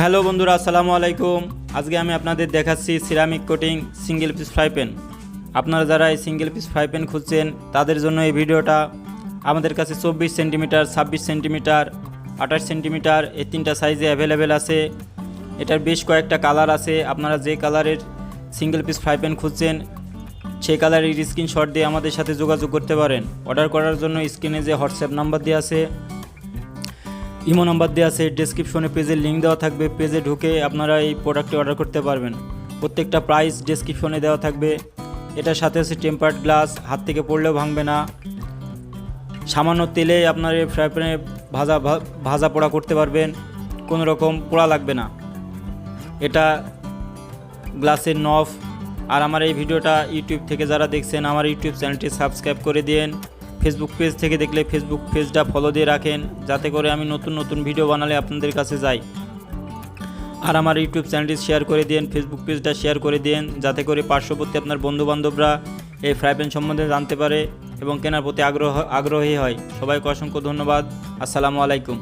Hello বন্ধুরা, আসসালামু আলাইকুম। আজকে আমি আপনাদের দেখাচ্ছি ceramic coating single piece fry pan. আপনারা যারা এই সিঙ্গেল পিস ফ্রাই প্যান খুঁজছেন, তাদের জন্য এই ভিডিওটা আমাদের কাছে চব্বিশ সেন্টিমিটার, ছাব্বিশ সেন্টিমিটার, আঠাশ সেন্টিমিটার এই তিনটা সাইজে অ্যাভেলেবেল আছে। এটার বেশ কয়েকটা কালার আছে। আপনারা যে কালারের সিঙ্গেল পিস ফ্রাই প্যান খুঁজছেন সেই কালারের স্ক্রিনশট দিয়ে আমাদের সাথে যোগাযোগ করতে পারেন। অর্ডার করার জন্য স্ক্রিনে যে হোয়াটসঅ্যাপ নাম্বার দেওয়া আছে ইমো নাম্বার দেওয়া আছে ডেসক্রিপশনে পেজের লিঙ্ক দেওয়া থাকবে। পেজে ঢুকে আপনারা এই প্রোডাক্টটি অর্ডার করতে পারবেন। প্রত্যেকটা প্রাইস ডেসক্রিপশনে দেওয়া থাকবে। এটার সাথে আছে টেম্পার্ড গ্লাস হাত থেকে পড়লেও ভাঙবে না। সামান্য তেলে আপনার এই ফ্রাই প্যানে ভাজা ভাজা পোড়া করতে পারবেন। কোনো রকম পোড়া লাগবে না। এটা গ্লাসের নফ আর আমার এই ভিডিওটা ইউটিউব থেকে যারা দেখছেন, আমার ইউটিউব চ্যানেলটি সাবস্ক্রাইব করে দিন ফেসবুক পেজ থেকে দেখলে ফেসবুক পেজটা ফলো দিয়ে রাখেন, যাতে করে আমি নতুন নতুন ভিডিও বানালে আপনাদের কাছে যাই। আর আমার ইউটিউব চ্যানেলটি শেয়ার করে দিন ফেসবুক পেজটা শেয়ার করে দিন যাতে করে পার্শ্ববর্তী আপনার বন্ধুবান্ধবরা এই ফ্রাই প্যান সম্বন্ধে জানতে পারে এবং কেনার প্রতি আগ্রহ, আগ্রহী হয়। সবাইকে অসংখ্য ধন্যবাদ। আসসালামু আলাইকুম।